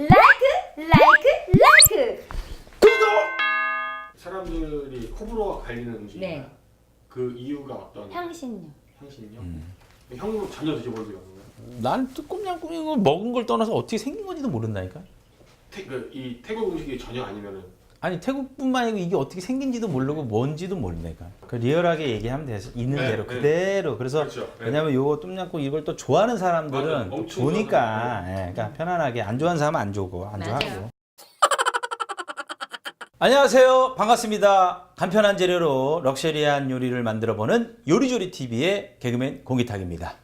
라이크 라이크 라이크 사람들이 호불호가 갈리는 음식이야. 네. 그 이유가 어떤 향신료 향신료? 음. 형도 전혀 드셔본 적이 없나요? 난 꼼냥꼼냥 걸 먹은 걸 떠나서 어떻게 생긴 건지도 모른다니까. 태, 그, 이 태국 음식이 전혀 아니면은 아니 태국뿐만 아니고 이게 어떻게 생긴지도 모르고 뭔지도 모른다니까. 그 리얼하게 얘기하면 돼. 있는 네, 대로 네. 그대로. 그래서 그렇죠. 네. 왜냐면 요거 똠양꿍 이걸 또 좋아하는 사람들은 맞아요. 좋으니까 예, 그러니까 편안하게 안 좋아하는 사람은 안 좋고 안 맞아요. 좋아하고. 안녕하세요. 반갑습니다. 간편한 재료로 럭셔리한 요리를 만들어 보는 요리조리 TV의 개그맨 공기탁입니다.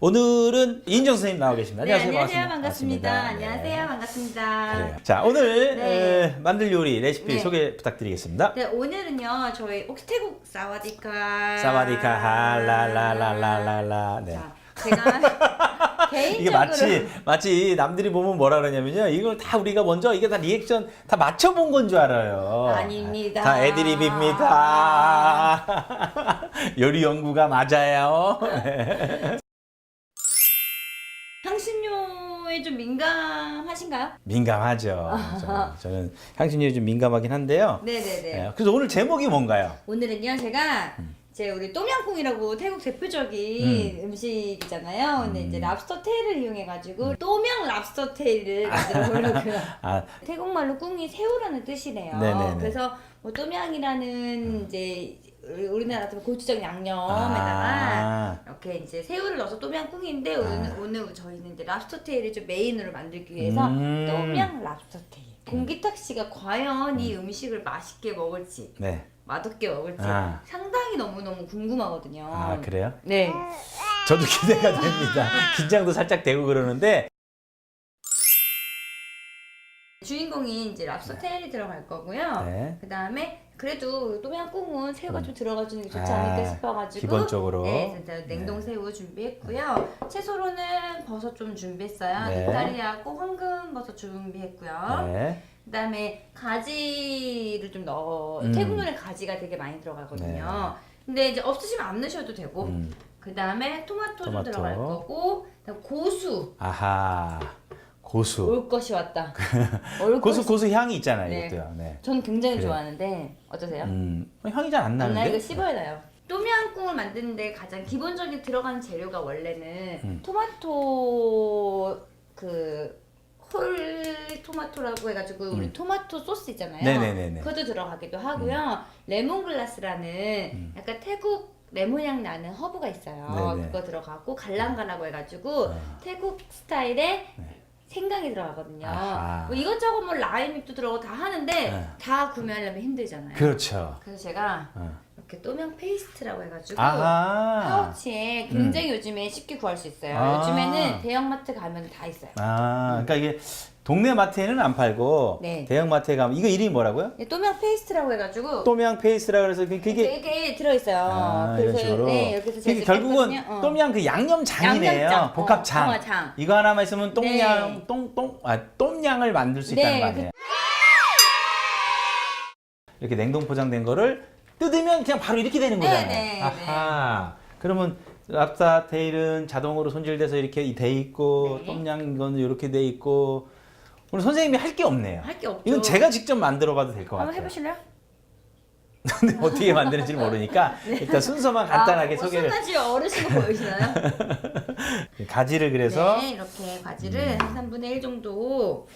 오늘은 이인정 선생님 나와 계십니다. 네, 안녕하세요. 안녕하세요 반갑습니다, 반갑습니다. 안녕하세요 네. 반갑습니다 그래요. 자, 오늘 네. 에, 만들 요리 레시피 네. 소개 부탁드리겠습니다. 네 오늘은요 저희 혹시 태국 사와디카 사와디카 할랄랄랄랄랄라. 네. 자 제가 개인적으로 이게 마치 마치 남들이 보면 뭐라 그러냐면요. 이걸 다 우리가 먼저 이게 다 리액션 다 맞춰 본 건 줄 알아요. 아닙니다. 다 애드립입니다. 요리 연구가 맞아요. 좀 민감하신가요? 민감하죠. 저는, 저는 향신료에 좀 민감하긴 한데요. 네네네 네, 그래서 오늘 제목이 뭔가요? 오늘은요 제가 제 우리 똠양꿍이라고 태국 대표적인 음. 식이잖아요 근데 이제 랍스터 테일을 이용해가지고 또명 랍스터 테일을 만들어 보려고요. 아, 태국말로 꿍이 새우라는 뜻이래요. 네네네. 그래서 뭐 또명이라는 이제 우리- 우리나라 같은 고추장 양념에다가 아, 이렇게 이제 새우를 넣어서 또명꿍인데 오늘, 오늘 저희는 이제 랍스터 테일을 좀 메인으로 만들기 위해서 음. 또명 랍스터 테일. 공기탁 씨가 과연 이 음식을 맛있게 먹을지 네. 맛없게 먹을지 아. 상당히 너무너무 궁금하거든요. 아, 그래요? 네. 저도 기대가 됩니다. 긴장도 살짝 되고 그러는데 주인공이 이제 랍스터 테일이 들어갈 거고요. 네. 그 다음에 그래도 또명꿍은 새우가 좀 들어가주는 게 좋지 아, 않을까 싶어가지고 기본적으로. 네, 진짜 냉동 새우 준비했고요. 채소로는 버섯 좀 준비했어요. 네. 이탈리아고 황금 버섯 준비했고요. 네. 그다음에 가지를 좀 넣어. 음. 태국 노래 가지가 되게 많이 들어가거든요. 근데 이제 없으시면 안 넣으셔도 되고. 음. 그다음에 토마토, 좀 토마토. 들어갈 거고, 고수 아하. 고수. 올 것이 왔다. 올 고수 것이. 고수 향이 있잖아요, 네. 이것도요. 네. 전 굉장히 그래요. 좋아하는데 어떠세요? 음. 향이 잘안안나 나는데. 이거 씹어야 나요. 또미앙꿍을 만드는데 가장 기본적인 들어가는 재료가 원래는 음. 토마토 그 홀 토마토라고 해가지고 우리 음. 토마토 소스 있잖아요. 네네네네. 음. 그것도 들어가기도 하고요. 레몬글라스라는 약간 태국 레몬향 나는 허브가 있어요. 네네. 그거 들어가고 갈랑가라고 해가지고 아. 태국 스타일의 생강이 들어가거든요. 아하. 뭐 이것저것 뭐 라임잎도 들어가고 다 하는데 네. 다 구매하려면 힘들잖아요. 그렇죠. 그래서 제가 어. 이렇게 또명 페이스트라고 해가지고 아하. 파우치에 굉장히 요즘에 쉽게 구할 수 있어요. 아. 요즘에는 대형마트 가면 다 있어요. 아, 그러니까 이게 동네 마트에는 안 팔고 네. 대형 마트에 가면 이거 이름이 뭐라고요? 네, 또명 페이스트라고 해가지고 또미양 페이스라 그래서 그- 그게 이게, 이게 들어있어요. 아, 이런 식으로. 네, 이렇게 해서 제가 결국은 했거든요. 어. 똠양 그 양념장이네요. 양념장. 복합장. 어, 어, 장. 이거 하나만 있으면 똥양, 네. 똥똥, 아 똠양을 만들 수 네, 있다는 거 아니에요? 이렇게 냉동 포장된 거를 뜯으면 그냥 바로 이렇게 되는 네, 거잖아요. 네, 아하. 그러면 랍스타 테일은 자동으로 손질돼서 이렇게 돼 있고 네. 똠양 이거는 이렇게 돼 있고 오늘 선생님이 할 게 없네요. 할 게 없죠. 이건 제가 직접 만들어 봐도 될 것 한번 같아요. 해보실래요? 근데 어떻게 만드는지 모르니까 일단 순서만 간단하게 아, 소개를. 어순하지 어르신 거 보이시나요? 가지를 그래서 네, 이렇게 과지를 음. 한 3분의 1 정도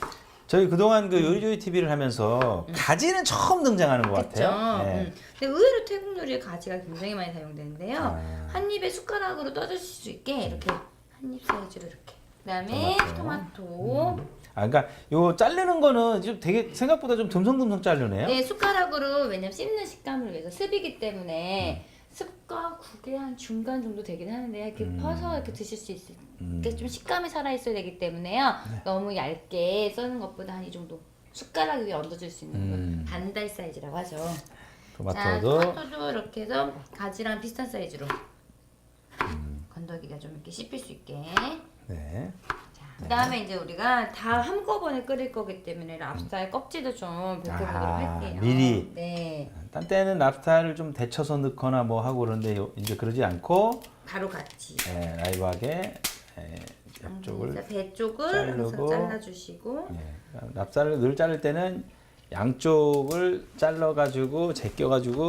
저희 그동안 그 요리조리 TV를 하면서 가지는 처음 등장하는 것 음. 그쵸? 같아요. 네. 음. 근데 의외로 태국 요리에 가지가 굉장히 많이 사용되는데요. 아. 한 입에 숟가락으로 떠드실 수 있게 이렇게 한 입 사이즈로 이렇게. 그다음에 토마토. 토마토. 아, 그러니까 요 자르는 거는 좀 되게 생각보다 좀 듬성듬성 자르네요. 네, 숟가락으로 왜냐면 씹는 식감을 위해서 습이기 음. 때문에 습과 국의 한 중간 정도 되긴 하는데 이렇게 음. 퍼서 이렇게 드실 수 있을 음. 때 좀 식감이 살아 있어야 되기 때문에요. 네. 너무 얇게 써는 것보다 한 이 정도 숟가락 위에 얹어줄 수 있는 음. 거 반달 사이즈라고 하죠. 자, 토마토도 토마토도 이렇게 해서 가지랑 비슷한 사이즈로 음. 건더기가 좀 이렇게 씹힐 수 있게. 네. 자, 그다음에 이제 우리가 다 한꺼번에 끓일 거기 때문에 랍스타의 껍질도 좀 벗겨보도록 아, 할게요. 미리. 네, 딴 때는 랍스타를 좀 데쳐서 넣거나 뭐 하고 요- 이제 그러지 않고 바로 같이. 예, 라이브하게 예, 옆쪽을 그래서 배 쪽을 자르고. 잘라주시고 네. 납사를 늘 자를 때는 양쪽을 잘라 가지고 제껴 가지고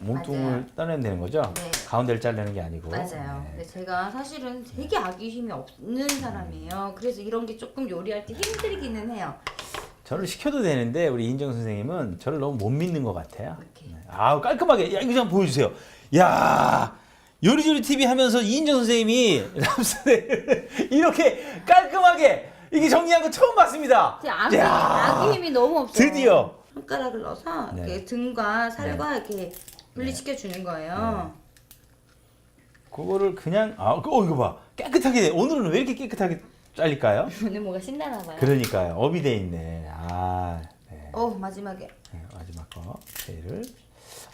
몸통을 맞아요. 되는 거죠. 네. 가운데를 자르는 게 아니고. 맞아요. 네. 근데 제가 사실은 되게 아기 힘이 없는 사람이에요. 그래서 이런 게 조금 요리할 때 힘들기는 해요. 저를 시켜도 되는데 우리 인정 선생님은 저를 너무 못 믿는 것 같아요. 이렇게. 네. 아우 깔끔하게 야 이거 좀 보여주세요. 야 요리조리 TV 하면서 이인정 선생님이 랍스를 이렇게 깔끔하게 이게 정리한 거 처음 봤습니다. 제 아기, 야, 아기 힘이 너무 없어요. 드디어. 손가락을 넣어서 네. 이렇게 등과 살과 이렇게 분리시켜 주는 거예요. 그거를 그냥 아 어, 이거 봐 깨끗하게 돼. 오늘은 왜 이렇게 깨끗하게 잘릴까요? 오늘 뭐가 신나나 봐요. 그러니까요 업이 돼 있네. 아 네. 어 마지막에 네, 마지막 거 테일을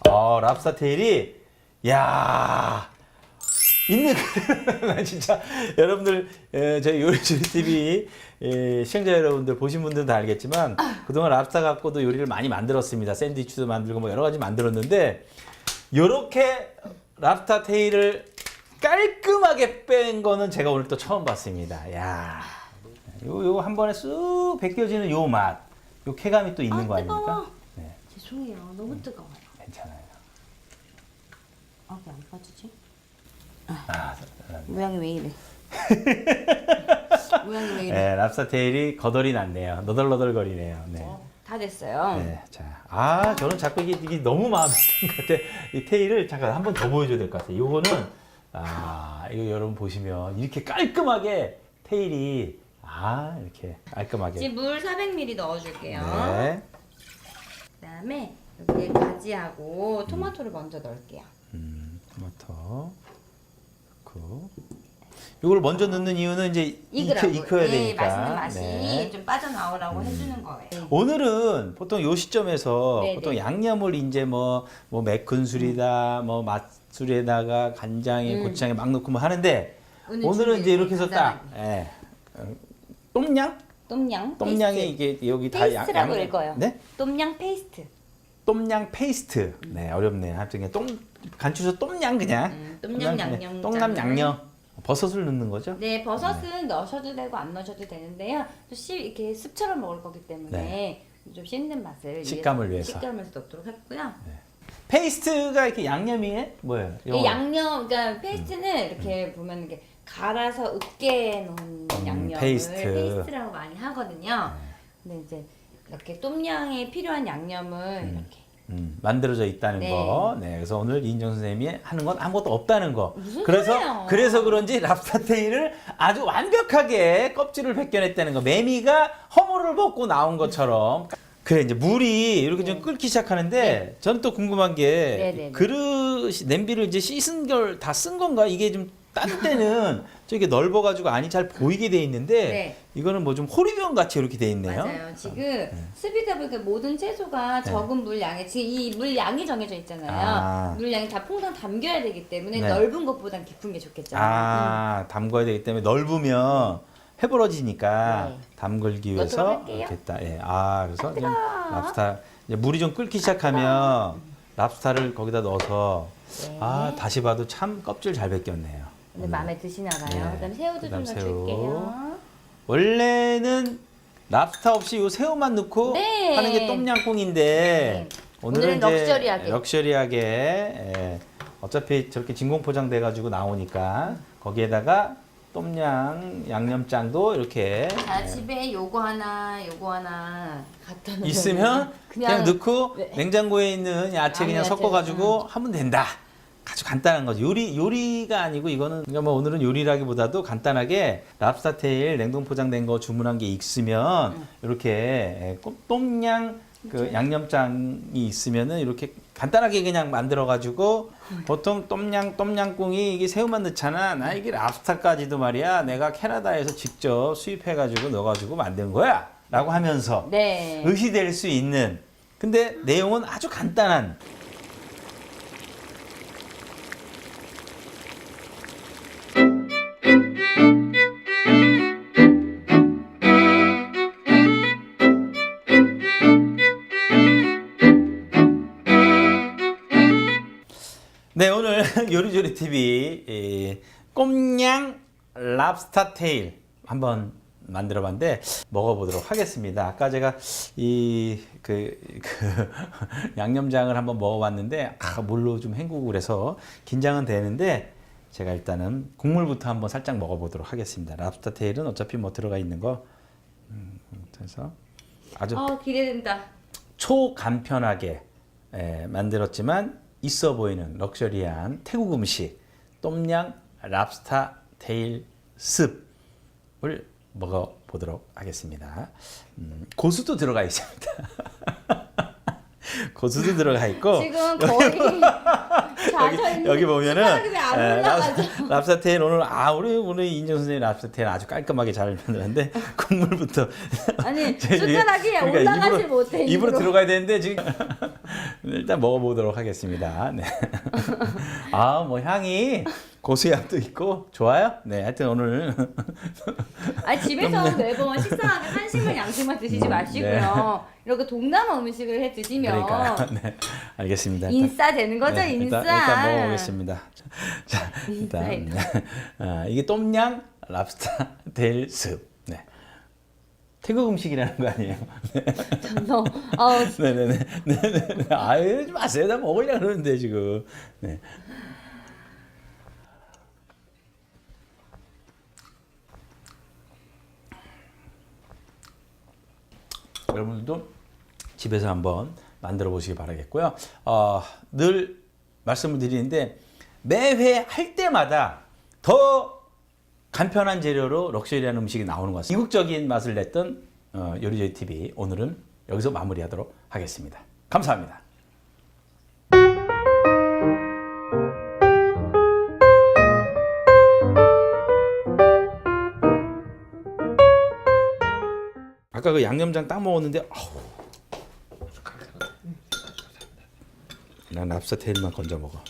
어 랍스타 테일이 야 있는 그대로 나 진짜 여러분들 에, 저희 요리조리 TV 에, 시청자 여러분들 보신 분들은 다 알겠지만 그동안 랍스타 갖고도 요리를 많이 만들었습니다 샌드위치도 만들고 뭐 여러 가지 만들었는데 요렇게 랍스타 테일을 깔끔하게 뺀 거는 제가 오늘 또 처음 봤습니다 야 요, 요 한 번에 쑥 벗겨지는 요 맛, 요 쾌감이 또 있는 아, 거 아닙니까? 뜨거워. 네, 죄송해요. 너무 뜨거워요. 괜찮아요. 아왜 안 빠지지? 아, 모양이 왜 이래? 모양이 왜 이래? 네, 랍스타테일이 거덜이 났네요. 너덜너덜거리네요. 네. 어, 다 됐어요. 네, 자, 아, 저는 자꾸 이게, 이게 너무 마음에 드는 것 같아. 이 테일을 잠깐 한 번 더 보여줘야 될 것 같아요. 요거는, 아, 이거 여러분 보시면 이렇게 깔끔하게 테일이, 아, 이렇게 깔끔하게. 지금 물 400ml 넣어줄게요. 네. 그다음에 여기에 가지하고 토마토를 먼저 넣을게요. 음, 토마토. 넣고. 이걸 먼저 넣는 이유는 이제. 익혀, 익혀야 예, 되니까. 맛있는 맛이 네. 좀 빠져나오라고 해주는 거예요. 오늘은 보통 요 시점에서 네, 보통 네. 양념을 이제 뭐, 뭐 매큰술이다, 뭐 맛술에다가 간장에 음. 고추장에 막 넣고 뭐 하는데 오늘 오늘은 이제 이렇게 해서 딱. 예. 어, 똠양? 똠양 똠양에 페이스트. 이게 여기 다 양, 페이스트라고 양- 읽어요. 네? 똠양 페이스트. 똠양 페이스트. 네, 어렵네요. 하여튼 똠 간추서 똠양 그냥. 음, 똠양 양념 장. 양념. 버섯을 넣는 거죠? 네, 버섯은 넣으셔도 되고 안 넣으셔도 되는데요. 또 씨, 이렇게 습처럼 먹을 거기 때문에 좀 씹는 맛을 네. 식감을 위해서. 식감을 넣도록 했고요. 페이스트가 이렇게 양념이에요? 뭐예요? 이 영어로. 양념, 그러니까 페이스트는 이렇게 보면 이게 갈아서 으깨 놓은 음, 양념을 페이스트. 페이스트. 라고 많이 하거든요. 근데 이제 이렇게 똠양에 필요한 양념을 이렇게 음, 만들어져 있다는 네. 거. 네, 그래서 오늘 이인정 선생님이 하는 건 아무것도 없다는 거. 무슨 그래서 소리예요? 그래서 그런지 랍스타테일을 아주 완벽하게 껍질을 벗겨냈다는 거. 매미가 허물을 벗고 나온 것처럼. 그래 이제 물이 이렇게 좀 끓기 시작하는데 전 또 궁금한 게 네, 네, 네. 그릇 냄비를 이제 씻은 걸 다 쓴 건가 이게 좀 딴 때는 저게 넓어가지고 안이 잘 보이게 돼 있는데 네. 이거는 뭐 좀 호리병 같이 이렇게 돼 있네요. 맞아요. 지금 습이다 보니까 모든 채소가 네. 적은 물량에 지금 이 물량이 정해져 있잖아요. 아. 물량이 다 퐁당 담겨야 되기 때문에 네. 넓은 것보단 깊은 게 좋겠잖아요. 아, 담궈야 되기 때문에 넓으면 해부러지니까 네. 담글기 위해서. 이렇게 했다. 예. 아, 그래서 좀. 랍스타 이제 물이 좀 끓기 시작하면 랍스타를 거기다 넣어서 네. 아, 다시 봐도 참 껍질 잘 벗겼네요. 근데 마음에 드시나 봐요. 네. 그다음 새우도 좀 그다음 새우. 넣어줄게요. 원래는 랍스타 없이 요 새우만 넣고 네. 하는 게 똠양꿍인데 네. 오늘은, 오늘은 이제 럭셔리하게. 럭셔리하게 예, 어차피 저렇게 진공 포장돼 가지고 나오니까 거기에다가 똠양 양념장도 이렇게 자 예, 집에 요거 하나 요거 하나 갖다 놓으면 있으면 그냥, 넣고 네. 냉장고에 있는 야채 아무 그냥 야채, 섞어 가지고 하면 된다. 아주 간단한 거죠. 요리 요리가 아니고 이거는 그러니까 뭐 오늘은 요리라기보다도 간단하게 랍스타 테일 냉동 포장된 거 주문한 게 있으면 음. 이렇게 예, 꼭 똠양 그 양념장이 있으면은 이렇게 간단하게 그냥 만들어 가지고 보통 똠양 똠양꿍이 이게 새우만 넣잖아. 나 이게 랍스타까지도 말이야. 내가 캐나다에서 직접 수입해 가지고 넣어 가지고 만든 거야 라고 하면서 네. 의시될 수 있는 근데 내용은 아주 간단한 요리조리 TV 이 꼼냥 랍스타 테일 한번 만들어 봤는데 먹어보도록 하겠습니다. 아까 제가 이 그 그 양념장을 한번 먹어봤는데 아, 물로 좀 헹구고 그래서 긴장은 되는데 제가 일단은 국물부터 한번 살짝 먹어보도록 하겠습니다. 랍스터 테일은 어차피 뭐 들어가 있는 거 음, 그래서 아주 어 기대된다. 초간편하게 에, 만들었지만 있어 보이는 럭셔리한 태국 음식 똠양 랍스타 테일 습을 먹어보도록 하겠습니다. 음, 고수도 들어가 있습니다. 고수도 들어가 있고 지금 거의 젖어 있는 여기 보면은 에? 랍- 랍스타테일 오늘 아 우리 오늘 인정 선생님 랍스타테일 아주 깔끔하게 잘 만들었는데 국물부터 아니 제- 숟가락이 그러니까 올라가지 못해 입으로 입으로. 들어가야 되는데 지금 일단 먹어보도록 하겠습니다. 네. 아, 뭐 향이 고수향도 있고 좋아요. 네, 하여튼 오늘 아니 집에서 매번 식사하면 한식만 양식만 드시지 마시고요. 이렇게 동남아 음식을 해 드시면 음, 네. 그러니까 네, 알겠습니다. 일단- 인싸 되는 거죠 네, 인싸. 일단, 일단 먹어보겠습니다. 자, 일단 인싸, 네. 아, 이게 똠양 랍스타 델 습. 네. 태국 음식이라는 거 아니에요? 너, 어, 네네네. 네네네. 아, 이러지 마세요. 나 먹으려고 그러는데, 지금. 네. 여러분들도 집에서 한번 만들어 보시기 바라겠고요. 어, 늘 말씀을 드리는데 매회 할 때마다 더 간편한 재료로 럭셔리한 음식이 나오는 것 같습니다. 이국적인 맛을 냈던 어, 요리조이 TV 오늘은 여기서 마무리하도록 하겠습니다. 감사합니다. 아까 그 양념장 딱 먹었는데 아우. 난 랍스터 테일만 건져 먹어.